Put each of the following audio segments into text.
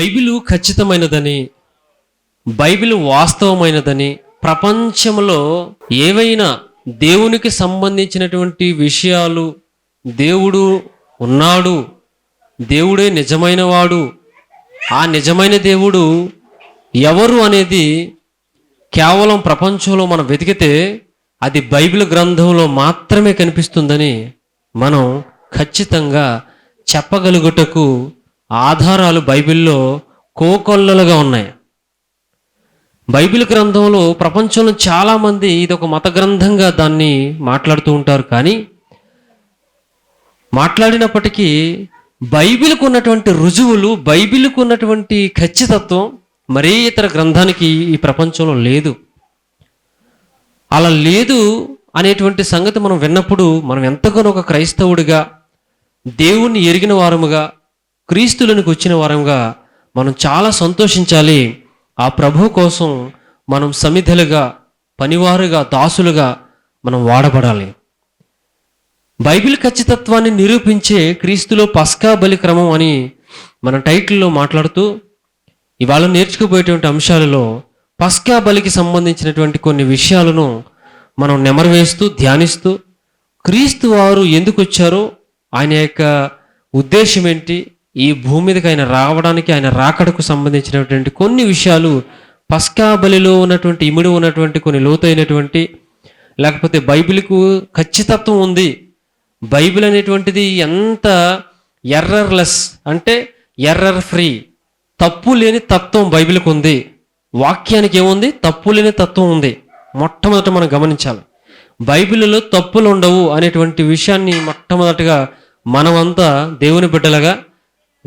Bible ఖచ్చితమైనదని Bible వాస్తవమైనదని ప్రపంచంలో ఏవైనా దేవునికి సంబంధించినటువంటి విషయాలు దేవుడు ఉన్నాడు దేవుడే నిజమైనవాడు ఆ నిజమైన దేవుడు ఎవరు అనేది కేవలం ప్రపంచంలో మనం వెతికితే అది బైబిల్ గ్రంథంలో మాత్రమే కనిపిస్తుందని మనం ఖచ్చితంగా చెప్పగలుగుటకు ఆధారాలు బైబిల్లో కోకొల్లలుగా ఉన్నాయి. బైబిల్ గ్రంథంలో ప్రపంచంలో చాలామంది ఇది ఒక మత గ్రంథంగా దాన్ని మాట్లాడుతూ ఉంటారు. కానీ మాట్లాడినప్పటికీ బైబిల్కు ఉన్నటువంటి రుజువులు బైబిల్కు ఉన్నటువంటి ఖచ్చితత్వం మరే ఇతర గ్రంథానికి ఈ ప్రపంచంలో లేదు. అలా లేదు అనేటువంటి సంగతి మనం విన్నప్పుడు మనం ఎంతగానో ఒక క్రైస్తవుడిగా దేవుణ్ణి ఎరిగిన వారముగా క్రీస్తులకు వచ్చిన వరంగా మనం చాలా సంతోషించాలి. ఆ ప్రభు కోసం మనం సమిధలుగా పనివారుగా దాసులుగా మనం వాడబడాలి. బైబిల్ ఖచ్చితత్వాన్ని నిరూపించే క్రీస్తులో పస్కా బలి క్రమం అని మన టైటిల్లో మాట్లాడుతూ ఇవాళ నేర్చుకుపోయేటువంటి అంశాలలో పస్కా బలికి సంబంధించినటువంటి కొన్ని విషయాలను మనం నెమరవేస్తూ ధ్యానిస్తూ క్రీస్తు వారు ఎందుకు వచ్చారో ఆయన యొక్క ఉద్దేశం ఏంటి ఈ భూమి మీదకి ఆయన రావడానికి ఆయన రాకడకు సంబంధించినటువంటి కొన్ని విషయాలు పస్కా బలిలో ఉన్నటువంటి ఇమిడి ఉన్నటువంటి కొన్ని లోతైనటువంటి లేకపోతే బైబిల్కు ఖచ్చితత్వం ఉంది. బైబిల్ అనేటువంటిది ఎంత ఎర్రర్లెస్ అంటే ఎర్రర్ ఫ్రీ. తప్పు లేని తత్వం బైబిల్కి ఉంది. వాక్యానికి ఏముంది? తప్పు లేని తత్వం ఉంది. మొట్టమొదట మనం గమనించాలి. బైబిల్లో తప్పులు ఉండవు అనేటువంటి విషయాన్ని మొట్టమొదటిగా మనమంతా దేవుని బిడ్డలుగా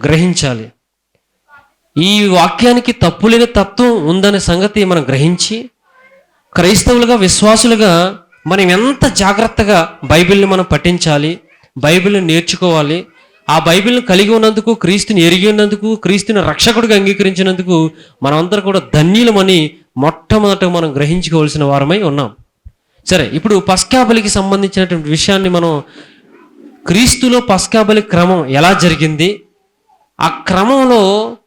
గ్రహించాలి. ఈ వాక్యానికి తప్పులేని తత్వం ఉందనే సంగతి మనం గ్రహించి క్రైస్తవులుగా విశ్వాసులుగా మనం ఎంత జాగ్రత్తగా బైబిల్ని మనం పఠించాలి బైబిల్ని నేర్చుకోవాలి ఆ బైబిల్ని కలిగి ఉన్నందుకు క్రీస్తుని ఎరిగి ఉన్నందుకు క్రీస్తుని రక్షకుడిగా అంగీకరించినందుకు మనమందరం కూడా ధన్యులమని మొట్టమొదట మనం గ్రహించుకోవాల్సిన వారమై ఉన్నాం. సరే ఇప్పుడు పస్కాబలికి సంబంధించినటువంటి విషయాన్ని మనం క్రీస్తులో పస్కాబలి క్రమం ఎలా జరిగింది? ఆ క్రమంలో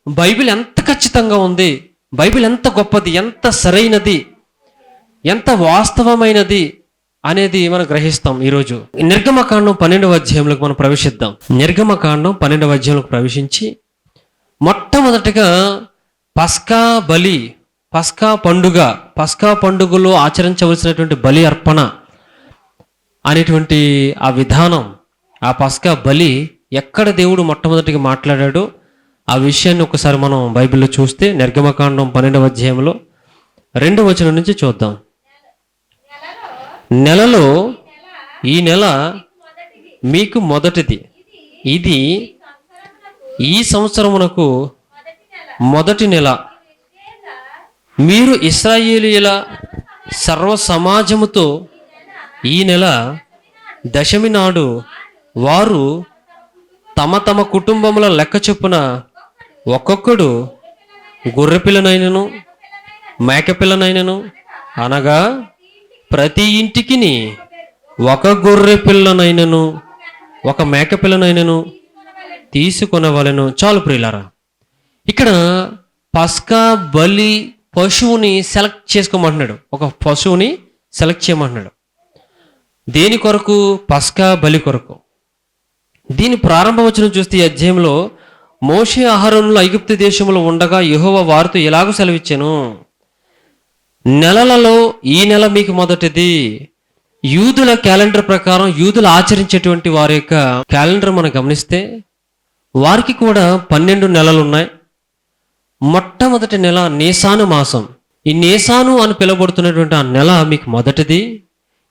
బైబిల్ ఎంత ఖచ్చితంగా ఉంది? బైబిల్ ఎంత గొప్పది? ఎంత సరైనది? ఎంత వాస్తవమైనది? అనేది మనం గ్రహిస్తాం ఈరోజు. నిర్గమకాండం పన్నెండవ అధ్యాయంలోకి మనం ప్రవేశిద్దాం. నిర్గమకాండం పన్నెండవ అధ్యాయంలోకి ప్రవేశించి మొట్టమొదటిగా పస్కా బలి పస్కా పండుగ పస్కా పండుగలో ఆచరించవలసినటువంటి బలి అర్పణ అనేటువంటి ఆ విధానం ఆ పస్కా బలి ఎక్కడ దేవుడు మొట్టమొదటిగా మాట్లాడాడో ఆ విషయాన్ని ఒకసారి మనం బైబిల్లో చూస్తే నిర్గమకాండం పన్నెండవ అధ్యాయంలో రెండవ వచనం నుంచి చూద్దాం. నెలలో ఈ నెల మీకు మొదటిది. ఇది ఈ సంవత్సరమునకు మొదటి నెల. మీరు ఇస్రాయేలీల సర్వ సమాజముతో ఈ నెల దశమి నాడు వారు తమ తమ కుటుంబముల లెక్క చొప్పున ఒక్కొక్కడు గొర్రెపిల్లనైనను మేకపిల్లనైనను అనగా ప్రతి ఇంటికిని ఒక గొర్రె పిల్లనైనను ఒక మేకపిల్లనైనను పిల్లనైనను చాలు ప్రియులారా ఇక్కడ పస్కా బలి పశువుని సెలెక్ట్ చేసుకోమంటున్నాడు. ఒక పశువుని సెలెక్ట్ చేయమంటున్నాడు. దేని కొరకు? పస్కా బలి కొరకు. దీని ప్రారంభవచనం చూస్తే ఈ అధ్యాయంలో మోషే ఆహారంలో ఐగుప్తు దేశంలో ఉండగా యహోవ వారితో ఎలాగో సెలవిచ్చాను? నెలలలో ఈ నెల మీకు మొదటిది. యూదుల క్యాలెండర్ ప్రకారం యూదులు ఆచరించేటువంటి వారి యొక్క క్యాలెండర్ మనం గమనిస్తే వారికి కూడా పన్నెండు నెలలు ఉన్నాయి. మొట్టమొదటి నెల నేసాను మాసం. ఈ నేసాను అని పిలువబడుతున్నటువంటి ఆ నెల మీకు మొదటిది.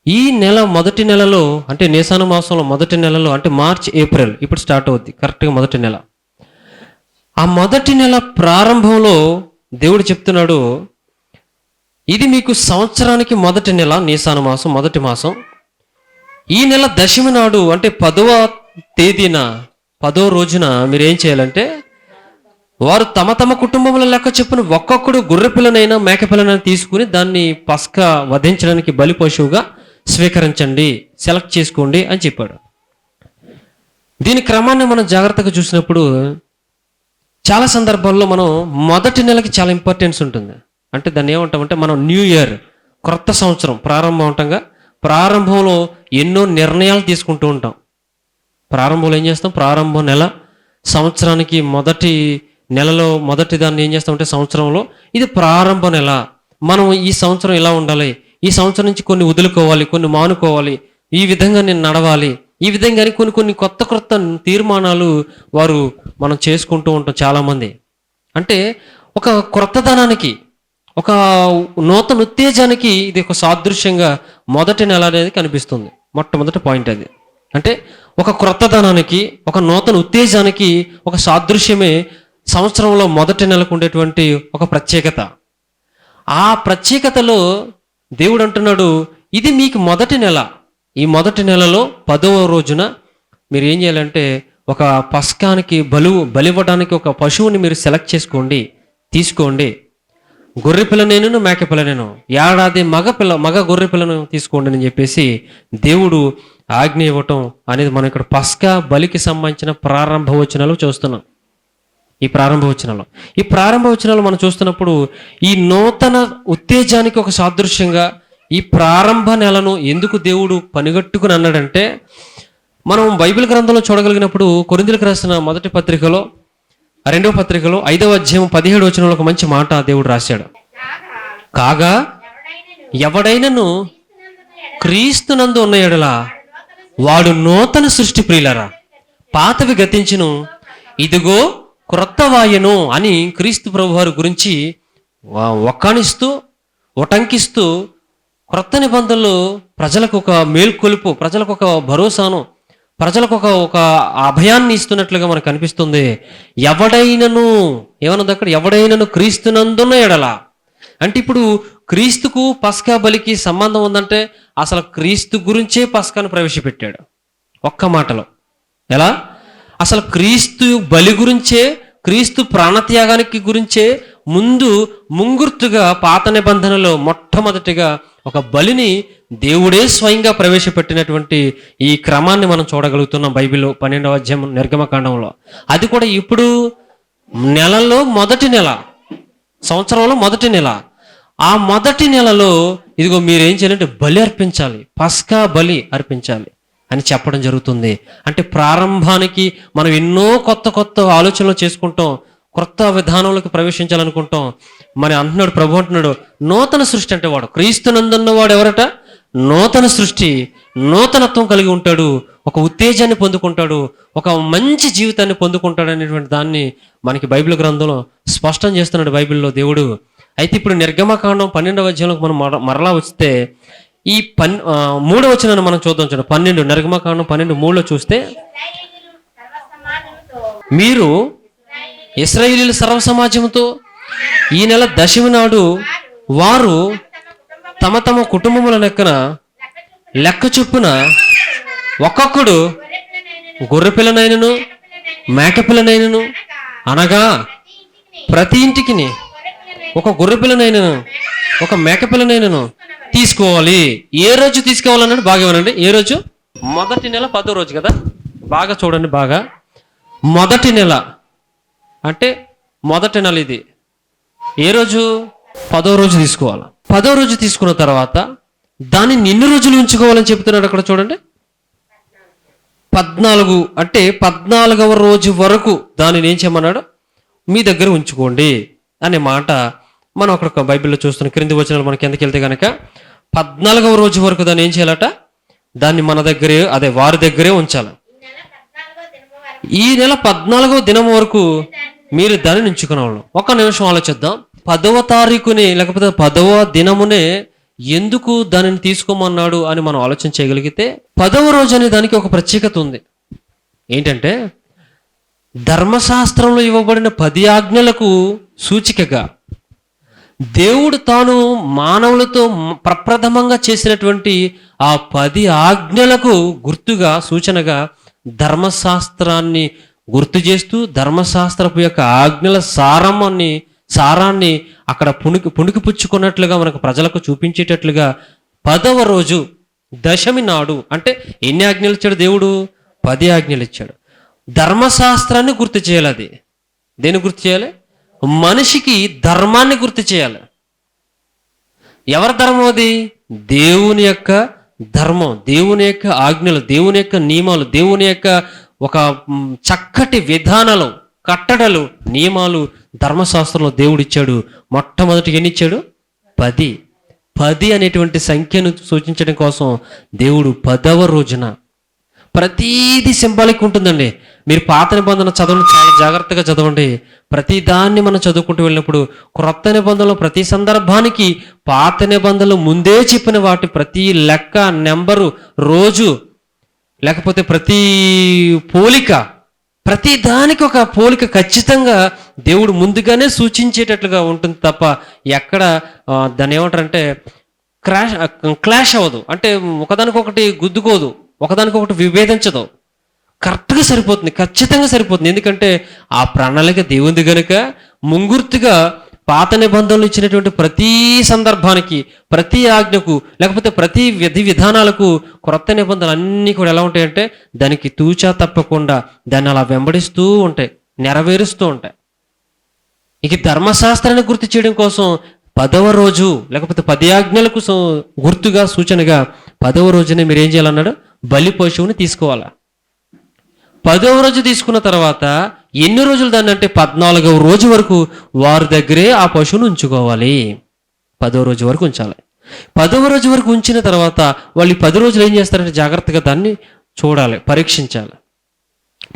ఈ నెల మొదటి నెలలో అంటే నేసాన మాసంలో మొదటి నెలలో అంటే మార్చ్ ఏప్రిల్ ఇప్పుడు స్టార్ట్ అవుద్ది కరెక్ట్గా మొదటి నెల. ఆ మొదటి నెల ప్రారంభంలో దేవుడు చెప్తున్నాడు ఇది మీకు సంవత్సరానికి మొదటి నెల నీసాన మాసం మొదటి మాసం. ఈ నెల దశమి నాడు అంటే పదవ తేదీన పదో రోజున మీరు ఏం చేయాలంటే వారు తమ తమ కుటుంబంలో లెక్క చెప్పున ఒక్కొక్కడు గుర్రపిల్లనైనా మేకపిల్లనైనా మేక పిల్లనైనా తీసుకుని దాన్ని పస్క వధించడానికి బలి పశువుగా స్వీకరించండి సెలెక్ట్ చేసుకోండి అని చెప్పాడు. దీని క్రమాన్ని మనం జాగ్రత్తగా చూసినప్పుడు చాలా సందర్భాల్లో మనం మొదటి నెలకి చాలా ఇంపార్టెన్స్ ఉంటుంది. అంటే దాన్ని ఏమంటామంటే మనం న్యూ ఇయర్ క్రొత్త సంవత్సరం ప్రారంభం ఉంటాంగా ప్రారంభంలో ఎన్నో నిర్ణయాలు తీసుకుంటూ ఉంటాం. ప్రారంభంలో ఏం చేస్తాం? ప్రారంభ నెల సంవత్సరానికి మొదటి నెలలో మొదటి దాన్ని ఏం చేస్తామంటే సంవత్సరంలో ఇది ప్రారంభ నెల. మనం ఈ సంవత్సరం ఇలా ఉండాలి? ఈ సంవత్సరం నుంచి కొన్ని వదులుకోవాలి కొన్ని మానుకోవాలి. ఈ విధంగా నేను నడవాలి. ఈ విధంగా కొన్ని కొన్ని కొత్త కొత్త తీర్మానాలు వారు మనం చేసుకుంటూ ఉంటాం చాలామంది. అంటే ఒక క్రొత్తదనానికి ఒక నూతన ఉత్తేజానికి ఇది ఒక సాదృశ్యంగా మొదటి నెల అనేది కనిపిస్తుంది. మొట్టమొదటి పాయింట్ అది. అంటే ఒక క్రొత్తదనానికి ఒక నూతన ఉత్తేజానికి ఒక సాదృశ్యమే సంవత్సరంలో మొదటి నెలకు ఉండేటువంటి ఒక ప్రత్యేకత. ఆ ప్రత్యేకతలో దేవుడు అంటున్నాడు ఇది మీకు మొదటి నెల. ఈ మొదటి నెలలో పదవ రోజున మీరు ఏం చేయాలంటే ఒక పస్కానికి బలువు బలివ్వడానికి ఒక పశువుని మీరు సెలెక్ట్ చేసుకోండి తీసుకోండి. గొర్రె పిల్లనేను మేక పిల్ల నేను. ఏడాది మగ పిల్ల మగ గొర్రె పిల్లను తీసుకోండి అని చెప్పేసి దేవుడు ఆజ్ఞ ఇవ్వటం అనేది మనం ఇక్కడ పస్కా బలికి సంబంధించిన ప్రారంభ వచనాలు చూస్తున్నాం. ఈ ప్రారంభ వచనాలు. ఈ ప్రారంభ వచనాలు మనం చూస్తున్నప్పుడు ఈ నూతన ఉత్తేజానికి ఒక సాదృశ్యంగా ఈ ప్రారంభ నెలను ఎందుకు దేవుడు పనిగట్టుకుని అన్నాడంటే మనం బైబిల్ గ్రంథంలో చూడగలిగినప్పుడు కొరిందులకు రాసిన మొదటి పత్రికలో రెండవ పత్రికలో ఐదవ అధ్యాయం పదిహేడు వచనంలో ఒక మంచి మాట దేవుడు రాశాడు. కాగా ఎవడైనను క్రీస్తునందు ఉన్న ఎడల వాడు నూతన సృష్టి ప్రియులరా. పాతవి గతించును. ఇదిగో క్రొత్త వాయును అని క్రీస్తు ప్రభువారి గురించి వా- ఒక్కానిస్తూ ఉటంకిస్తూ క్రొత్త నిబంధనలు ప్రజలకు ఒక మేల్కొలుపు ప్రజలకు ఒక భరోసాను ప్రజలకు ఒక ఒక అభయాన్ని ఇస్తున్నట్లుగా మనకు కనిపిస్తుంది. ఎవడైనను ఏమన్నది అక్కడ? ఎవడైనను క్రీస్తునందున్న ఎడల. అంటే ఇప్పుడు క్రీస్తుకు పస్కా బలికి సంబంధం ఉందంటే అసలు క్రీస్తు గురించే పస్కాను ప్రవేశపెట్టాడు. ఒక్క మాటలో. ఎలా? అసలు క్రీస్తు బలి గురించే క్రీస్తు ప్రాణత్యాగానికి గురించే ముందు ముంగుర్తుగా పాత నిబంధనలో మొట్టమొదటిగా ఒక బలిని దేవుడే స్వయంగా ప్రవేశపెట్టినటువంటి ఈ క్రమాన్ని మనం చూడగలుగుతున్నాం బైబిల్లో పన్నెండవ అధ్యాయం నిర్గమకాండంలో. అది కూడా ఇప్పుడు నెలలో మొదటి నెల సంవత్సరంలో మొదటి నెల. ఆ మొదటి నెలలో ఇదిగో మీరు ఏం చేయాలంటే బలి అర్పించాలి పస్కా బలి అర్పించాలి. అని చెప్పడం జరుగుతుంది. అంటే ప్రారంభానికి మనం ఎన్నో కొత్త కొత్త ఆలోచనలు చేసుకుంటాం. కొత్త విధానంలోకి ప్రవేశించాలనుకుంటాం. మరి అంటున్నాడు ప్రభు అంటున్నాడు నూతన సృష్టి అంటే వాడు. క్రీస్తునందున్న వాడు ఎవరట? నూతన సృష్టి నూతనత్వం కలిగి ఉంటాడు. ఒక ఉత్తేజాన్ని పొందుకుంటాడు. ఒక మంచి జీవితాన్ని పొందుకుంటాడు అనేటువంటి దాన్ని మనకి బైబిల్ గ్రంథంలో స్పష్టం చేస్తున్నాడు బైబిల్లో దేవుడు. అయితే ఇప్పుడు నిర్గమకాండం పన్నెండవ అధ్యాయంలోకి మనం మర- మరలా వస్తే ఈ పన్ మూడో మూడవ మనం చూద్దాం చూడండి పన్నెండు నిర్గమకాండం పన్నెండు మూడులో చూస్తే మీరు ఇస్రాయేలీల సర్వ సమాజంతో ఈ నెల దశమి నాడు వారు తమ తమ కుటుంబముల లెక్కన లెక్క చొప్పున ఒక్కొక్కడు గొర్రెపిల్లనైనను మేకపిల్లనైనను అనగా ప్రతి ఇంటికిని ఒక గొర్రెపిల్లనైనను ఒక మేకపిల్లనైనను తీసుకోవాలి. ఏ రోజు తీసుకోవాలన్నాడు? బాగా ఇవ్వనండి ఏ రోజు? మొదటి నెల పదో రోజు కదా? బాగా చూడండి బాగా. మొదటి నెల. అంటే మొదటి నెల ఇది. ఏ రోజు? పదో రోజు తీసుకోవాలి. పదో రోజు తీసుకున్న తర్వాత దాన్ని ఎన్ని రోజులు ఉంచుకోవాలని చెప్తున్నాడు అక్కడ చూడండి. పద్నాలుగు. అంటే పద్నాలుగవ రోజు వరకు దానిని ఏం చేయమన్నాడు? మీ దగ్గర ఉంచుకోండి అనే మాట మనం అక్కడ బైబిల్లో చూస్తున్న క్రింది వచనాలు మనకి ఎందుకు వెళ్తే కనుక పద్నాలుగవ రోజు వరకు దాన్ని ఏం చేయాలట? దాన్ని మన దగ్గరే అదే వారి దగ్గరే ఉంచాలి. ఈ నెల పద్నాలుగవ దినం వరకు మీరు దానిని ఉంచుకునేవాళ్ళు ఒక నిమిషం ఆలోచిద్దాం. పదవ తారీఖుని లేకపోతే పదవ దినమునే ఎందుకు దానిని తీసుకోమన్నాడు అని మనం ఆలోచన చేయగలిగితే పదవ రోజు అనే దానికి ఒక ప్రత్యేకత ఉంది. ఏంటంటే ధర్మశాస్త్రంలో ఇవ్వబడిన పది ఆజ్ఞలకు సూచికగా దేవుడు తాను మానవులతో ప్రప్రథమంగా చేసినటువంటి ఆ పది ఆజ్ఞలకు గుర్తుగా సూచనగా ధర్మశాస్త్రాన్ని గుర్తు చేస్తూ ధర్మశాస్త్రపు యొక్క ఆజ్ఞల సారమాన్ని సారాన్ని అక్కడ పుణికి పుణికి పుచ్చుకున్నట్లుగా మనకు ప్రజలకు చూపించేటట్లుగా పదవ రోజు దశమి నాడు అంటే ఎన్ని ఆజ్ఞలు ఇచ్చాడు దేవుడు? పది ఆజ్ఞలు ఇచ్చాడు. ధర్మశాస్త్రాన్ని గుర్తు చేయాలి అది. దేని గుర్తు చేయాలి? మనిషికి ధర్మాన్ని గుర్తు చేయాలి. ఎవరి ధర్మం అది? దేవుని యొక్క ధర్మం దేవుని యొక్క ఆజ్ఞలు దేవుని యొక్క నియమాలు దేవుని యొక్క ఒక చక్కటి విధానాలు కట్టడలు నియమాలు ధర్మశాస్త్రంలో దేవుడిచ్చాడు మొట్టమొదటి ఎన్ని ఇచ్చాడు? పది. పది అనేటువంటి సంఖ్యను సూచించడం కోసం దేవుడు పదవ రోజున ప్రతీది సింబాలిక్ ఉంటుందండి. మీరు పాత నిబంధన చదవండి చాలా జాగ్రత్తగా చదవండి. ప్రతి దాన్ని మనం చదువుకుంటూ వెళ్ళినప్పుడు క్రొత్త నిబంధనలు ప్రతి సందర్భానికి పాత నిబంధనలు ముందే చెప్పిన వాటి ప్రతి లెక్క నెంబరు రోజు లేకపోతే ప్రతి పోలిక ప్రతి దానికి ఒక పోలిక ఖచ్చితంగా దేవుడు ముందుగానే సూచించేటట్లుగా ఉంటుంది తప్ప ఎక్కడ ఆ, దాన్ని ఏమంటారంటే క్రాష్ క్లాష్ అవ్వదు. అంటే ఒకదానికొకటి గుద్దుకోదు. ఒకదానికొకటి విభేదించదు. కరెక్ట్గా సరిపోతుంది ఖచ్చితంగా సరిపోతుంది. ఎందుకంటే ఆ ప్రణాళిక దేవుంది గనుక ముంగుర్తిగా పాత నిబంధనలు ఇచ్చినటువంటి ప్రతి సందర్భానికి ప్రతి ఆజ్ఞకు లేకపోతే ప్రతి విధి విధానాలకు క్రొత్త నిబంధనలు అన్నీ కూడా ఎలా ఉంటాయంటే దానికి తూచా తప్పకుండా దాన్ని అలా వెంబడిస్తూ ఉంటాయి నెరవేరుస్తూ ఉంటాయి. ఇక ధర్మశాస్త్రాన్ని గుర్తు చేయడం కోసం పదవ రోజు లేకపోతే పది ఆజ్ఞలకు గుర్తుగా సూచనగా పదవ రోజునే మీరు ఏం చేయాలన్నాడు? బలి పశువుని తీసుకోవాలా? పదవ రోజు తీసుకున్న తర్వాత ఎన్ని రోజులు దాన్ని అంటే పద్నాలుగవ రోజు వరకు వారి దగ్గరే ఆ పశువును ఉంచుకోవాలి. పదవ రోజు వరకు ఉంచాలి. పదవ రోజు వరకు ఉంచిన తర్వాత వాళ్ళు పది రోజులు ఏం చేస్తారంటే జాగ్రత్తగా దాన్ని చూడాలి పరీక్షించాలి.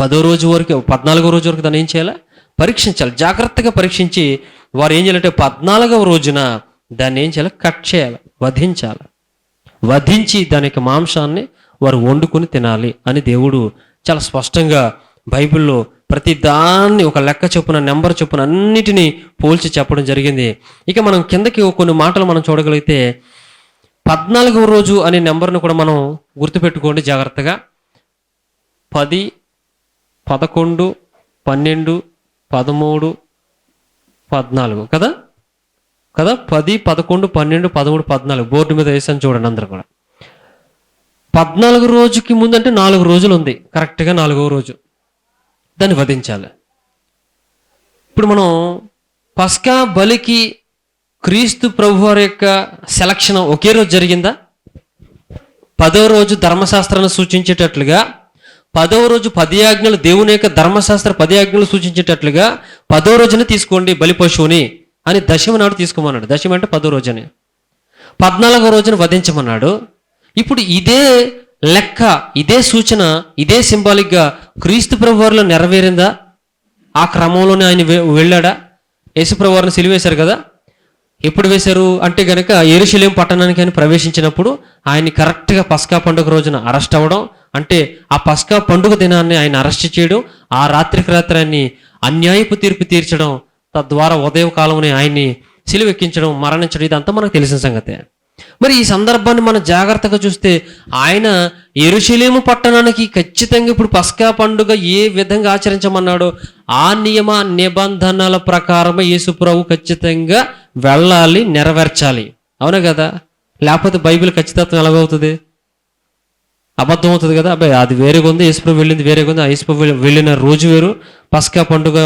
పదో రోజు వరకు పద్నాలుగో రోజు వరకు దాన్ని ఏం చేయాలి? పరీక్షించాలి. జాగ్రత్తగా పరీక్షించి వారు ఏం చేయాలంటే పద్నాలుగవ రోజున దాన్ని ఏం చేయాలి? కట్ చేయాలి వధించాలి. వధించి దాని యొక్క మాంసాన్ని వారు వండుకొని తినాలి అని దేవుడు చాలా స్పష్టంగా బైబిల్లో ప్రతి దాన్ని ఒక లెక్క చొప్పున నెంబర్ చొప్పున అన్నిటినీ పోల్చి చెప్పడం జరిగింది. ఇక మనం కిందకి కొన్ని మాటలు మనం చూడగలిగితే పద్నాలుగవ రోజు అనే నెంబర్ను కూడా మనం గుర్తుపెట్టుకోండి జాగ్రత్తగా. పది పదకొండు పన్నెండు పదమూడు పద్నాలుగు కదా? కదా? పది పదకొండు పన్నెండు పదమూడు పద్నాలుగు బోర్డు మీద వేసాను చూడండి అందరు కూడా. పద్నాలుగు రోజుకి ముందంటే నాలుగు రోజులు ఉంది. కరెక్ట్గా నాలుగవ రోజు. దాన్ని వధించాలి. ఇప్పుడు మనం పస్కా బలికి క్రీస్తు ప్రభు వారి యొక్క సెలక్షన్ ఒకే రోజు జరిగిందా? పదవ రోజు ధర్మశాస్త్రాన్ని సూచించేటట్లుగా పదవ రోజు పది ఆజ్ఞలు దేవుని యొక్క ధర్మశాస్త్ర పది ఆజ్ఞలు సూచించేటట్లుగా పదవ రోజున తీసుకోండి బలి పశువుని అని దశమి నాడు తీసుకోమన్నాడు. దశమి అంటే పదో రోజుని. పద్నాలుగో రోజున వధించమన్నాడు. ఇప్పుడు ఇదే లెక్క ఇదే సూచన ఇదే సింబాలిక్గా క్రీస్తు ప్రభువారిలో నెరవేరిందా? ఆ క్రమంలోనే ఆయన వెళ్ళాడా? యేసుప్రభువారిని సిలివేశారు కదా? ఎప్పుడు వేశారు? అంటే గనక ఎరుశలేం పట్టణానికి ఆయన ప్రవేశించినప్పుడు ఆయన్ని కరెక్ట్గా పస్కా పండుగ రోజున అరెస్ట్ అవ్వడం అంటే ఆ పస్కా పండుగ దినాన్ని ఆయన అరెస్ట్ చేయడం ఆ రాత్రికి రాత్రి ఆయన్ని అన్యాయపు తీర్పు తీర్చడం తద్వారా ఉదయం కాలంలోనే ఆయన్ని సిలువెక్కించడం మరణించడం ఇదంతా మనకు తెలిసిన సంగతే. మరి ఈ సందర్భాన్ని మనం జాగ్రత్తగా చూస్తే ఆయన ఎరుశలేము పట్టణానికి ఖచ్చితంగా ఇప్పుడు పస్కా పండుగ ఏ విధంగా ఆచరించమన్నాడో ఆ నియమ నిబంధనల ప్రకారమే యేసుప్రభు ఖచ్చితంగా వెళ్ళాలి నెరవేర్చాలి. అవునా కదా? లేకపోతే బైబిల్ ఖచ్చితత్వం ఎలాగవుతుంది అబద్ధం అవుతుంది కదా? అబ్బాయి అది వేరేగా ఉంది యేసుప్రభు వెళ్ళింది వేరేగా ఉంది. ఆ యేసుప్రభు వెళ్ళిన రోజు వేరు. పస్కా పండుగ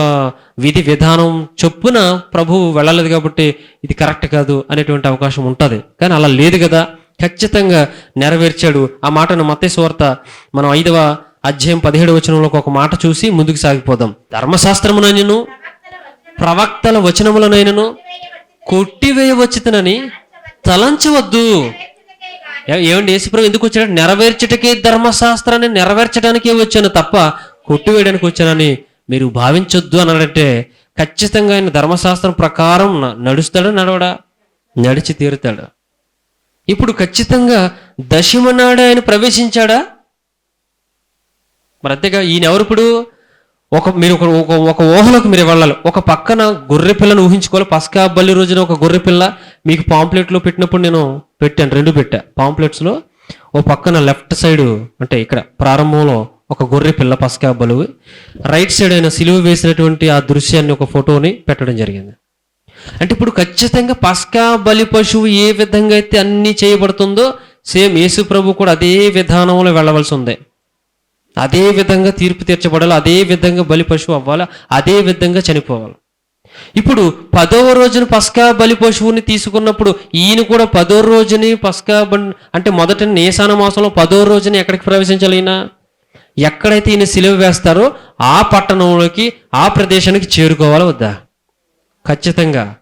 విధి విధానం చొప్పున ప్రభువు వెళ్ళలేదు కాబట్టి ఇది కరెక్ట్ కాదు అనేటువంటి అవకాశం ఉంటుంది. కానీ అలా లేదు కదా. ఖచ్చితంగా నెరవేర్చాడు. ఆ మాటను మత్తేశ్వార్త మనం ఐదవ అధ్యాయం పదిహేడు వచనంలో ఒక మాట చూసి ముందుకు సాగిపోదాం. ధర్మశాస్త్రమునైనను ప్రవక్తల వచనములనైనను కొట్టివేయవచ్చుతనని తలంచవద్దు. ఏమండి? యేసుప్రభు ఎందుకు వచ్చాడు? నెరవేర్చటకే ధర్మశాస్త్రాన్ని నెరవేర్చడానికే వచ్చాను తప్ప కొట్టివేయడానికి వచ్చానని మీరు భావించొద్దు అన్నాడంటే ఖచ్చితంగా ఆయన ధర్మశాస్త్రం ప్రకారం నడుస్తాడు నడవడా? నడిచి తీరుతాడు. ఇప్పుడు ఖచ్చితంగా దశమనాడు ఆయన ప్రవేశించాడా? మరి అంతేగా ఈయన ఎవరు ఇప్పుడు? ఒక మీరు ఒక ఒక ఒక ఊహలోకి మీరు వెళ్ళాలి. ఒక పక్కన గొర్రె పిల్లను ఊహించుకోవాలి. పస్కా బల్లి రోజున ఒక గొర్రె పిల్ల మీకు పాంప్లెట్లో పెట్టినప్పుడు నేను పెట్టాను రెండు పెట్టా. పాంప్లెట్స్లో ఓ పక్కన లెఫ్ట్ సైడ్ అంటే ఇక్కడ ప్రారంభంలో ఒక గొర్రె పిల్ల పసకా బలువు. రైట్ సైడ్ అయిన సిలువ వేసినటువంటి ఆ దృశ్యాన్ని ఒక ఫోటోని పెట్టడం జరిగింది. అంటే ఇప్పుడు ఖచ్చితంగా పస్కా బలి పశువు ఏ విధంగా అయితే అన్ని చేయబడుతుందో సేమ్ యేసు ప్రభు కూడా అదే విధానంలో వెళ్ళవలసి ఉంది. అదే విధంగా తీర్పు తీర్చబడాలి అదే విధంగా బలి పశువు అవ్వాలి అదే విధంగా చనిపోవాలి. ఇప్పుడు పదవ రోజున పస్కా బలి పశువుని తీసుకున్నప్పుడు ఈయన కూడా పదో రోజుని పస్కా అంటే మొదట నేసాన మాసంలో పదో రోజుని ఎక్కడికి ప్రవేశించాలి ఈయన? ఎక్కడైతే ఈయన సిలువ వేస్తారో ఆ పట్టణంలోకి ఆ ప్రదేశానికి చేరుకోవాలి వద్దా? ఖచ్చితంగా.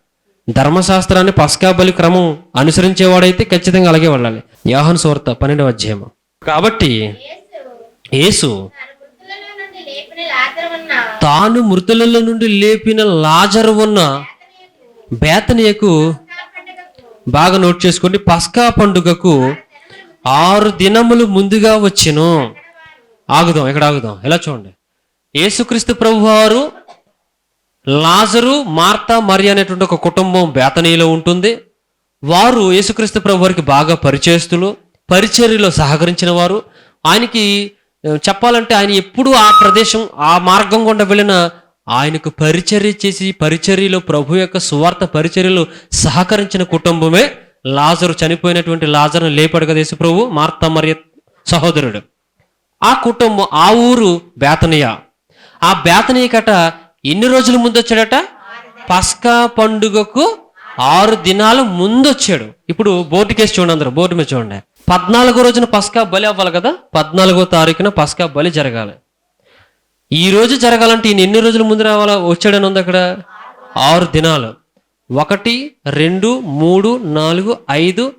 ధర్మశాస్త్రాన్ని పస్కా బలి క్రమం అనుసరించేవాడైతే ఖచ్చితంగా అలాగే వెళ్ళాలి. యాహన్ సువార్త పన్నెండవ అధ్యాయం కాబట్టి యేసు తాను మృతులలో నుండి లేపిన లాజరు ఉన్న బేతనియకు బాగా నోట్ చేసుకోండి. పస్కా పండుగకు ఆరు దినములు ముందుగా వచ్చెను. ఆగుదాం ఇక్కడ ఆగుదాం? ఎలా చూడండి. యేసుక్రీస్తు ప్రభు వారు లాజరు మార్తా మరి అనేటువంటి ఒక కుటుంబం బేతనీలో ఉంటుంది. వారు యేసుక్రీస్తు ప్రభు వారికి బాగా పరిచయస్తులు పరిచర్యలో సహకరించిన వారు. ఆయనకి చెప్పాలంటే ఆయన ఎప్పుడూ ఆ ప్రదేశం ఆ మార్గం గుండా వెళ్ళిన ఆయనకు పరిచర్య చేసి పరిచర్యలో ప్రభు యొక్క సువార్త పరిచర్యలో సహకరించిన కుటుంబమే లాజరు. చనిపోయినటువంటి లాజరును లేపాడు కదా యేసుప్రభు మార్తా మరియ సహోదరుడు. ఆ కుటుంబం ఆ ఊరు బేతనియ. ఆ బేతనియ కట ఎన్ని రోజుల ముందు వచ్చాడట? పస్కా పండుగకు ఆరు దినాల ముందు వచ్చాడు. ఇప్పుడు బోర్డు కేసు చూడండి అందరు బోర్డు మీద చూడండి. పద్నాలుగో రోజున పస్కా బలి అవ్వాలి కదా పద్నాలుగో తారీఖున పస్కా బలి జరగాలి. ఈ రోజు జరగాలంటే ఈయన ఎన్ని రోజుల ముందు రావాలా? వచ్చాడని ఉంది అక్కడ? ఆరు దినాలు. ఒకటి రెండు మూడు నాలుగు ఐదు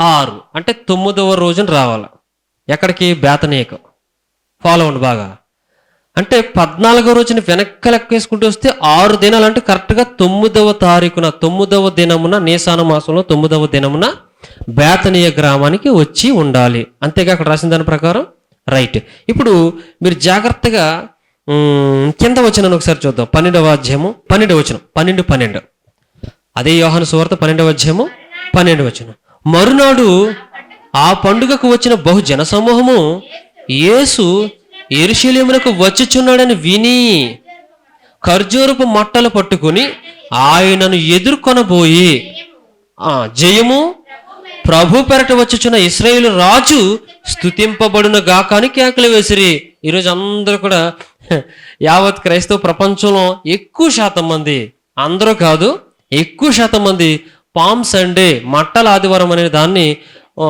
ఆరు. అంటే తొమ్మిదవ రోజున రావాలి? ఎక్కడికి? బేతనీయకు ఫాలో అవ్వండి బాగా. అంటే పద్నాలుగో రోజున వెనక్కి లెక్కేసుకుంటూ వస్తే ఆరు దినాలు అంటే కరెక్ట్గా తొమ్మిదవ తారీఖున తొమ్మిదవ దినమున నీసాన మాసంలో తొమ్మిదవ దినమున బేతనీయ గ్రామానికి వచ్చి ఉండాలి. అంతేగా అక్కడ రాసిన దాని ప్రకారం? రైట్. ఇప్పుడు మీరు జాగ్రత్తగా కింద వచ్చిన ఒకసారి చూద్దాం. పన్నెండవ అధ్యాయము పన్నెండు వచనం. పన్నెండు పన్నెండు. అదే యోహాను సువార్త పన్నెండవ అధ్యాయము పన్నెండు వచనం. మరునాడు ఆ పండుగకు వచ్చిన బహు జనసమూహము యేసు ఎరుశలేమునకు వచ్చుచున్నాడని విని ఖర్జూరపు మట్టలు పట్టుకుని ఆయనను ఎదుర్కొనబోయి ఆ జయము ప్రభు పెరట వచ్చుచున్న ఇస్రాయేల్ రాజు స్థుతింపబడును గాక అని కేకలు వేసిరి. ఈరోజు అందరూ కూడా యావత్ క్రైస్తవ ప్రపంచంలో ఎక్కువ శాతం మంది అందరూ కాదు ఎక్కువ శాతం మంది పామ్ సండే మట్టల ఆదివారం అనే దాన్ని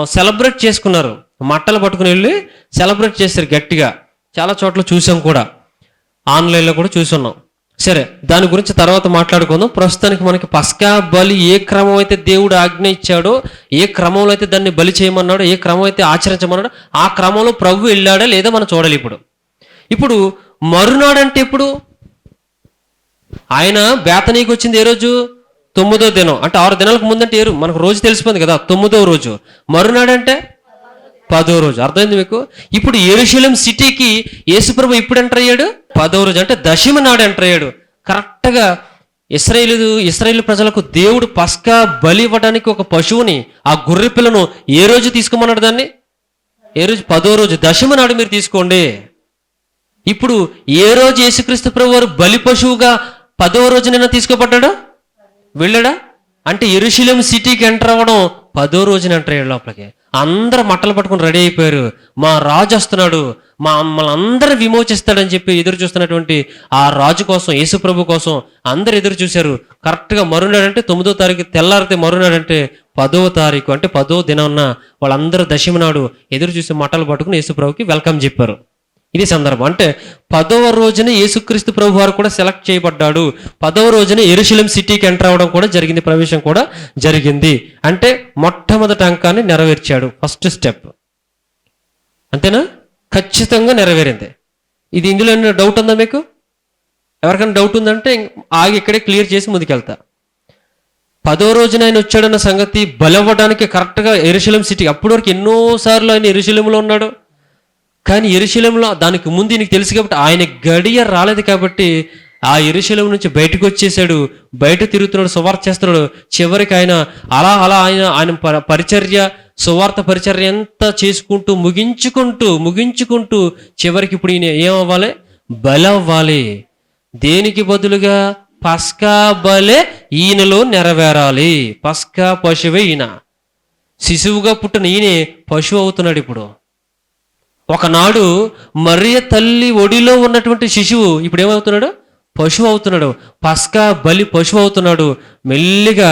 సెలబ్రేట్ చేసుకున్నారు. మట్టలు పట్టుకుని వెళ్ళి సెలబ్రేట్ చేశారు గట్టిగా. చాలా చోట్ల చూసాం కూడా. ఆన్లైన్లో కూడా చూసున్నాం. సరే దాని గురించి తర్వాత మాట్లాడుకుందాం. ప్రస్తుతానికి మనకి పస్కా బలి ఏ క్రమం అయితే దేవుడు ఆజ్ఞ ఇచ్చాడో ఏ క్రమంలో అయితే దాన్ని బలి చేయమన్నాడో ఏ క్రమం అయితే ఆచరించమన్నాడో ఆ క్రమంలో ప్రభు వెళ్ళాడా లేదా మనం చూడాలి ఇప్పుడు. ఇప్పుడు మరునాడంటే ఎప్పుడు? ఆయన బేతనీకి వచ్చింది ఏ రోజు? తొమ్మిదో దినం. అంటే ఆరు దినాలకు ముందంటే ఏరు? మనకు రోజు తెలిసిపోయింది కదా తొమ్మిదో రోజు. మరునాడంటే పదో రోజు. అర్థమైంది మీకు? ఇప్పుడు ఎరుశలేం సిటీకి యేసుప్రభు ఇప్పుడు ఎంటర్ అయ్యాడు? పదో రోజు. అంటే దశమి నాడు ఎంటర్ అయ్యాడు. కరెక్ట్గా ఇస్రాయేలు ఇస్రాయేల్ ప్రజలకు దేవుడు పస్కా బలి ఇవ్వడానికి ఒక పశువుని ఆ గొర్రె పిల్లను ఏ రోజు తీసుకోమన్నాడు దాన్ని? ఏ రోజు? పదో రోజు. దశమి నాడు మీరు తీసుకోండి. ఇప్పుడు ఏ రోజు యేసుక్రీస్తు ప్రభు వారు బలి పశువుగా పదో రోజునైనా తీసుకోబడ్డాడు? వెళ్ళాడా? అంటే ఎరుశీలం సిటీకి ఎంటర్ అవ్వడం పదో రోజున ఎంటర్ అయ్యాడు లోపలికి. అందరు మట్టలు పట్టుకుని రెడీ అయిపోయారు. మా రాజు వస్తున్నాడు. మా మమ్మల్ని అందరు విమోచిస్తాడని చెప్పి ఎదురు చూస్తున్నటువంటి ఆ రాజు కోసం యేసుప్రభు కోసం అందరు ఎదురు చూశారు. కరెక్ట్గా మరునాడంటే తొమ్మిదో తారీఖు తెల్లారితే మరునాడంటే పదవ తారీఖు అంటే పదో దినం వాళ్ళందరూ దశమి నాడు ఎదురు చూసి మట్టలు పట్టుకుని యేసు ప్రభుకి వెల్కమ్ చెప్పారు. ఇది సందర్భం. అంటే పదవ రోజున యేసుక్రీస్తు ప్రభు వారు కూడా సెలెక్ట్ చేయబడ్డాడు. పదవ రోజున ఎరుశలం సిటీకి ఎంటర్ అవ్వడం కూడా జరిగింది ప్రవేశం కూడా జరిగింది. అంటే మొట్టమొదటి అంకాన్ని నెరవేర్చాడు. First step. అంతేనా? ఖచ్చితంగా నెరవేరింది. ఇది ఇందులో డౌట్ ఉందా మీకు? ఎవరికైనా డౌట్ ఉందంటే ఆగి ఇక్కడే క్లియర్ చేసి ముందుకెళ్తా. పదో రోజున ఆయన వచ్చాడన్న సంగతి బలవ్వడానికి కరెక్ట్గా ఎరుశలం సిటీ అప్పటి వరకు ఎన్నోసార్లు ఆయన ఎరుశలంలో ఉన్నాడు. కానీ ఎరుశలంలో దానికి ముందు నీకు తెలుసు కాబట్టి ఆయన గడియ రాలేదు కాబట్టి ఆ ఎరుశలం నుంచి బయటకు వచ్చేసాడు. బయట తిరుగుతున్నాడు సువార్త చేస్తున్నాడు. చివరికి ఆయన అలా అలా ఆయన ఆయన ప- పరిచర్య సువార్త పరిచర్య ఎంత చేసుకుంటూ ముగించుకుంటూ ముగించుకుంటూ చివరికి ఇప్పుడు ఈయన ఏమవ్వాలి? బలవ్వాలి. దేనికి బదులుగా? పస్కా బలే ఈయనలో నెరవేరాలి. పస్కా పశువే ఈయన. శిశువుగా పుట్టిన ఈయనే పశువు అవుతున్నాడు ఇప్పుడు. ఒకనాడు మరియ తల్లి ఒడిలో ఉన్నటువంటి శిశువు ఇప్పుడు ఏమవుతున్నాడు పశువు అవుతున్నాడు పస్కా బలి పశువు అవుతున్నాడు మెల్లిగా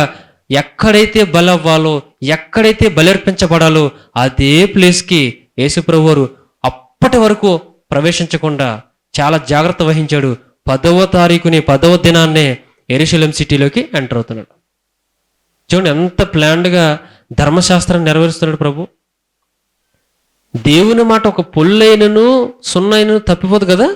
ఎక్కడైతే బలి అవ్వాలో ఎక్కడైతే బలర్పించబడాలో అదే ప్లేస్కి యేసుప్రభు వారు అప్పటి వరకు ప్రవేశించకుండా చాలా జాగ్రత్త వహించాడు. పదవ తారీఖుని పదవ దినాన్నే ఎరుశలం సిటీలోకి ఎంటర్ అవుతున్నాడు. చూడండి ఎంత ప్లాన్డ్గా ధర్మశాస్త్రాన్ని నెరవేరుస్తున్నాడు ప్రభు. దేవుని మాట ఒక పొల్లైనను సున్నైనను తప్పిపోదు కదా?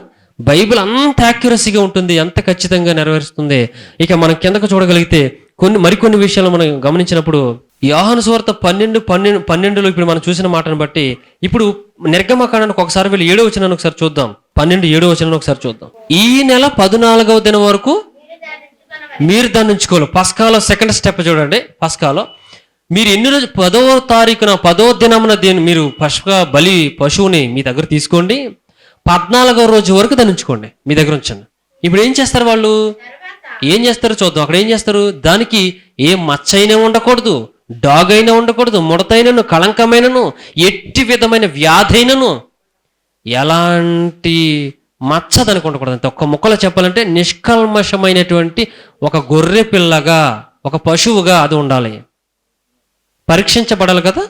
బైబిల్ అంత యాక్యురసీగా ఉంటుంది ఎంత ఖచ్చితంగా నెరవేరుస్తుంది. ఇక మనం కిందకు చూడగలిగితే కొన్ని మరికొన్ని విషయాలు మనం గమనించినప్పుడు యోహాను సువార్త పన్నెండు పన్నెండు పన్నెండులో ఇప్పుడు మనం చూసిన మాటను బట్టి ఇప్పుడు నిర్గమకాండానికి ఒకసారి వీళ్ళు ఏడో వచ్చిన ఒకసారి చూద్దాం. పన్నెండు ఏడో వచ్చిన ఒకసారి చూద్దాం. ఈ నెల పద్నాలుగవ దినం వరకు మీరు దాన్ని ఉంచుకోవాలి పస్కాలో సెకండ్ స్టెప్ చూడండి. పస్కాలో మీరు ఎన్ని రోజు పదవ తారీఖున పదో దినమున దీన్ని మీరు పశుగా బలి పశువుని మీ దగ్గర తీసుకోండి. పద్నాలుగవ రోజు వరకు దాన్ని ఉంచుకోండి మీ దగ్గర ఉంచండి. ఇప్పుడు ఏం చేస్తారు వాళ్ళు? ఏం చేస్తారు చూద్దాం. అక్కడ ఏం చేస్తారు? దానికి ఏ మచ్చ అయినా ఉండకూడదు డాగ్ అయినా ఉండకూడదు ముడతైనను కళంకమైనను ఎట్టి విధమైన వ్యాధైనను ఎలాంటి మచ్చ దానికి ఉండకూడదు. ఒక్క ముక్కలో చెప్పాలంటే నిష్కల్మషమైనటువంటి ఒక గొర్రె పిల్లగా ఒక పశువుగా అది ఉండాలి. పరీక్షించబడాలి కదా?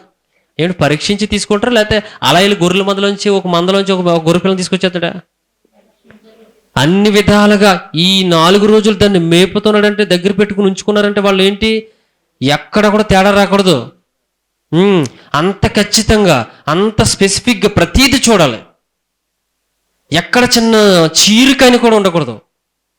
ఏమిటి పరీక్షించి తీసుకుంటారా? లేకపోతే అలా వెళ్ళి గొర్రెల మందలోంచి ఒక మందలోంచి ఒక ఒక గొర్రె పిల్లని తీసుకొచ్చేస్తాడా? అన్ని విధాలుగా ఈ నాలుగు రోజులు దాన్ని మేపుతున్నాడంటే దగ్గర పెట్టుకుని ఉంచుకున్నారంటే వాళ్ళు ఏంటి? ఎక్కడ కూడా తేడా రాకూడదు. అంత ఖచ్చితంగా అంత స్పెసిఫిక్గా ప్రతీది చూడాలి. ఎక్కడ చిన్న చీరికని కూడా ఉండకూడదు.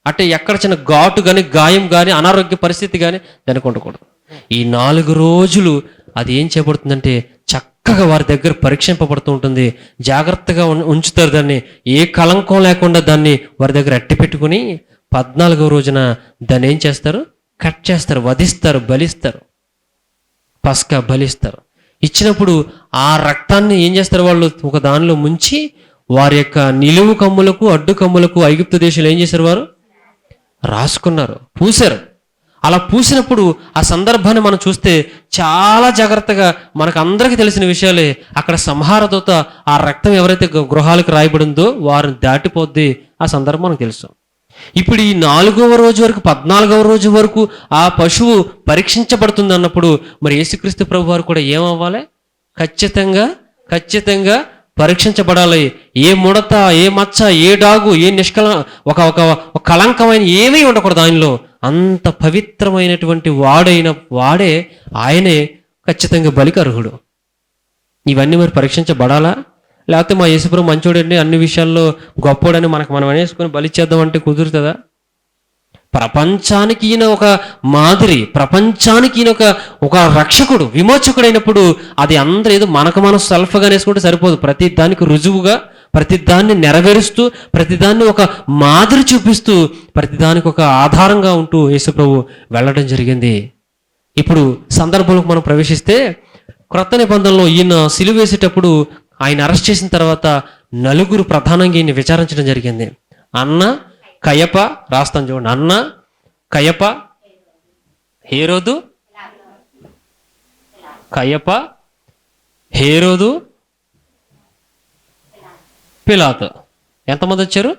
అంటే ఎక్కడ చిన్న ఘాటు కానీ గాయం కానీ అనారోగ్య పరిస్థితి కానీ దానికి ఉండకూడదు. ఈ నాలుగు రోజులు అది ఏం చేయబడుతుందంటే చక్కగా వారి దగ్గర పరీక్షింపబడుతూ ఉంటుంది. జాగ్రత్తగా ఉం- ఉంచుతారు దాన్ని. ఏ కలంకం లేకుండా దాన్ని వారి దగ్గర అట్టి పెట్టుకుని పద్నాలుగో రోజున దాన్ని ఏం చేస్తారు? కట్ చేస్తారు వధిస్తారు బలిస్తారు. పస్కా బలిస్తారు. ఇచ్చినప్పుడు ఆ రక్తాన్ని ఏం చేస్తారు వాళ్ళు? ఒక దానిలో ముంచి వారి యొక్క నిలువు కమ్ములకు అడ్డు కమ్ములకు ఐగుప్తు దేశంలో ఏం చేశారు వారు? రాసుకున్నారు పూశారు. అలా పూసినప్పుడు ఆ సందర్భాన్ని మనం చూస్తే చాలా జాగ్రత్తగా మనకు అందరికీ తెలిసిన విషయాలే. అక్కడ సంహారదూత ఆ రక్తం ఎవరైతే గృహాలకు రాయబడిందో వారిని దాటిపోద్ది. ఆ సందర్భం మనకు తెలుసు. ఇప్పుడు ఈ నాలుగవ రోజు వరకు పద్నాలుగవ రోజు వరకు ఆ పశువు పరీక్షించబడుతుంది అన్నప్పుడు మరి యేసుక్రీస్తు ప్రభు వారు కూడా ఏమవ్వాలి? ఖచ్చితంగా ఖచ్చితంగా పరీక్షించబడాలి. ఏ ముడత ఏ మచ్చ ఏ డాగు ఏ నిష్కల ఒక ఒక ఒక కళంకమైన ఏమీ ఉండకూడదు ఆయనలో. అంత పవిత్రమైనటువంటి వాడైన వాడే ఆయనే ఖచ్చితంగా బలికి అర్హుడు ఇవన్నీ మరి పరీక్షించబడాలా? లేకపోతే మా యేసుప్రభు మంచోడండి అన్ని విషయాల్లో గొప్పోడని మనకు మనం అనేసుకొని బలిచ్చేద్దాం అంటే కుదురుతుందా? ప్రపంచానికి ఈయన ఒక మాదిరి ప్రపంచానికి ఈయన ఒక ఒక రక్షకుడు విమోచకుడైనప్పుడు అది అందరూ ఏదో మనకు మనం సెల్ఫ్గా వేసుకుంటే సరిపోదు. ప్రతి దానికి రుజువుగా ప్రతిదాన్ని నెరవేరుస్తూ ప్రతిదాన్ని ఒక మాదిరి చూపిస్తూ ప్రతిదానికి ఒక ఆధారంగా ఉంటూ యేసుప్రభు వెళ్ళడం జరిగింది. ఇప్పుడు సందర్భంలోకి మనం ప్రవేశిస్తే క్రొత్త నిబంధనలో ఈయన సిలువ వేసేటప్పుడు ఆయన అరెస్ట్ చేసిన తర్వాత నలుగురు ప్రధానంగా ఈయన విచారించడం జరిగింది. అన్న కయప రాస్తాను చూడండి. అన్న కయప హేరోదు కయప హేరోదు పిలాతు. ఎంతమంది వచ్చారు?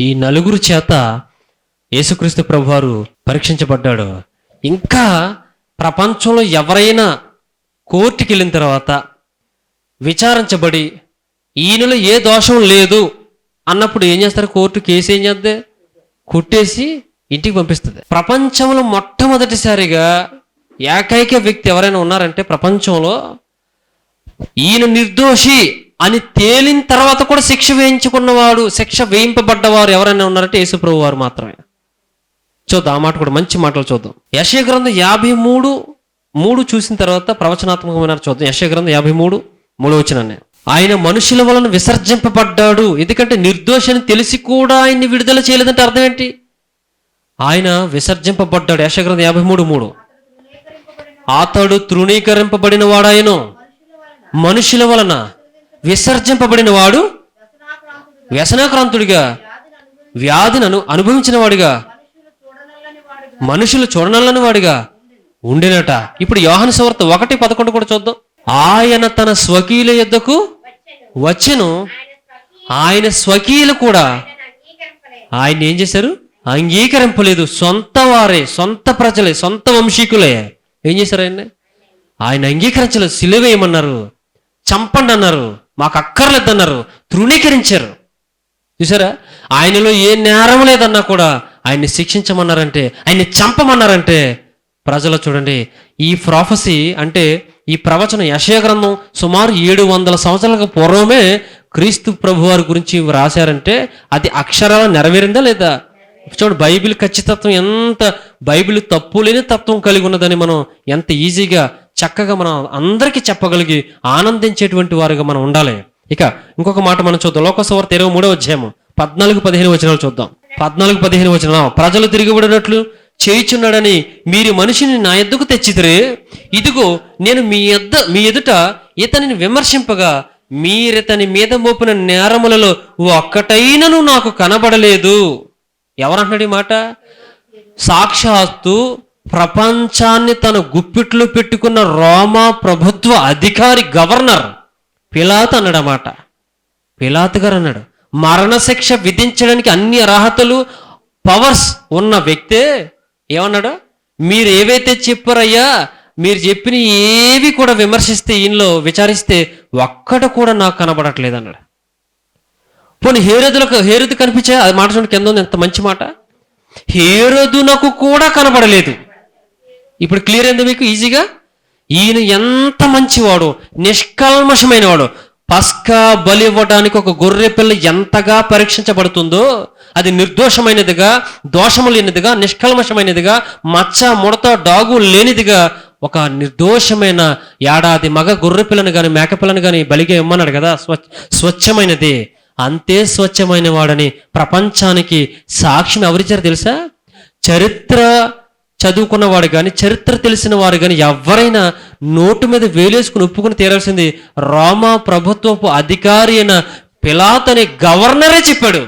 ఈ నలుగురు చేత యేసుక్రీస్తు ప్రభువారు పరీక్షించబడ్డాడు. ఇంకా ప్రపంచంలో ఎవరైనా కోర్టుకి వెళ్ళిన తర్వాత విచారించబడి ఈయనలో ఏ దోషం లేదు అన్నప్పుడు ఏం చేస్తారు? కోర్టు కేసు ఏం చేద్దే? కొట్టేసి ఇంటికి పంపిస్తుంది. ప్రపంచంలో మొట్టమొదటిసారిగా ఏకైక వ్యక్తి ఎవరైనా ఉన్నారంటే ప్రపంచంలో ఈయన నిర్దోషి అని తేలిన తర్వాత కూడా శిక్ష వేయించుకున్నవాడు శిక్ష వేయింపబడ్డవారు ఎవరైనా ఉన్నారంటే యేసుప్రభు వారు మాత్రమే. చూద్దాం ఆ మాట కూడా మంచి మాటలు చూద్దాం. యశయ గ్రంథం యాభై మూడు మూడు చూసిన తర్వాత ప్రవచనాత్మకమైన చూద్దాం. యశయ గ్రంథం యాభై మూడు మూడు వచ్చిన ఆయన మనుషుల వలన విసర్జింపబడ్డాడు. ఎందుకంటే నిర్దోషని తెలిసి కూడా ఆయన్ని విడుదల చేయలేదంటే అర్థం ఏంటి? ఆయన విసర్జింపబడ్డాడు. యశగ్రంథ యాభై మూడు మూడు. అతడు తృణీకరింపబడిన వాడాయను. మనుషుల వలన. విసర్జింపబడిన వాడు వ్యసనాక్రాంతుడిగా వ్యాధిని అను అనుభవించిన వాడిగా మనుషులు చూడనల్లని వాడిగా ఉండేనట. ఇప్పుడు యోహన సువార్త ఒకటి పదకొండు కూడా చూద్దాం. ఆయన తన స్వకీయుల యొద్దకు వచ్చెను. ఆయన స్వకీయులు కూడా ఆయన ఏం చేశారు? అంగీకరింపలేదు. సొంత వారే సొంత ప్రజలే సొంత వంశీకులే. ఏం చేశారు ఆయన ఆయన అంగీకరించలేదు. సిలువేయమన్నారు చంపండి అన్నారు మాకు అక్కర్లేదన్నారు తృణీకరించారు. చూసారా? ఆయనలో ఏ నేరం లేదన్నా కూడా ఆయన్ని శిక్షించమన్నారంటే ఆయన్ని చంపమన్నారంటే ప్రజలు చూడండి ఈ ప్రాఫసీ అంటే ఈ ప్రవచన యశయ గ్రంథం సుమారు ఏడు వందల సంవత్సరాలకు పూర్వమే క్రీస్తు ప్రభు వారి గురించి రాశారంటే అది అక్షరాల నెరవేరిందా లేదా? చూడండి బైబిల్ ఖచ్చితత్వం ఎంత బైబిల్ తప్పు లేని తత్వం కలిగి ఉన్నదని మనం ఎంత ఈజీగా చక్కగా మనం అందరికీ చెప్పగలిగి ఆనందించేటువంటి వారుగా మనం ఉండాలి. ఇక ఇంకొక మాట మనం చూద్దాం. లోకసవార్త ఇరవై మూడో అధ్యాయం పద్నాలుగు పదిహేను వచనాలు చూద్దాం. పద్నాలుగు పదిహేను వచనాలు ప్రజలు తిరిగిబడినట్లు చేయుచున్నాడని మీరు మనిషిని నా ఎద్దుకు తెచ్చితిరే. ఇదిగో నేను మీ ఎద్ద మీ ఎదుట ఇతనిని విమర్శింపగా మీరితని మీద మోపిన నేరములలో ఒక్కటైనను నాకు కనబడలేదు. ఎవరంటున్నాడు ఈ మాట? సాక్షాత్తు ప్రపంచాన్ని తన గుప్పిట్లో పెట్టుకున్న రోమా ప్రభుత్వ అధికారి గవర్నర్ పిలాత్ అన్నాడన్నమాట పిలాత్ గారు అన్నాడు మరణశిక్ష విధించడానికి అన్ని అర్హతలు పవర్స్ ఉన్న వ్యక్తే ఏమన్నాడు మీరు ఏవైతే చెప్పారయ్యా మీరు చెప్పిన ఏవి కూడా విమర్శిస్తే ఈయనలో విచారిస్తే ఒక్కట కూడా నాకు కనబడట్లేదు అన్నాడు. పోనీ హేరదులకు హేరదు కనిపించా అది మాట చూడండి కింద ఉంది ఎంత మంచి మాట. హేరదునకు కూడా కనబడలేదు. ఇప్పుడు క్లియర్ అయింది మీకు? ఈజీగా ఈయన ఎంత మంచివాడు నిష్కల్మషమైన వాడు పస్కా బలి ఇవ్వడానికి ఒక గొర్రె పిల్ల ఎంతగా పరీక్షించబడుతుందో అది నిర్దోషమైనదిగా దోషము లేనిదిగా నిష్కల్మషమైనదిగా మచ్చ ముడత డాగు లేనిదిగా ఒక నిర్దోషమైన ఏడాది మగ గొర్రె పిల్లని కానీ మేకపిల్లని కానీ బలిగా ఇమ్మన్నాడు కదా స్వచ్ఛ స్వచ్ఛమైనది. అంతే స్వచ్ఛమైన వాడని ప్రపంచానికి సాక్ష్యం ఎవరిచ్చారు తెలుసా? చరిత్ర చదువుకున్నవాడు కానీ చరిత్ర తెలిసిన వారు కానీ ఎవరైనా నోటు మీద వేలేసుకుని ఒప్పుకుని తీరాల్సింది రోమా ప్రభుత్వపు అధికారి అయిన పిలాత్ అనే గవర్నరే చెప్పాడు.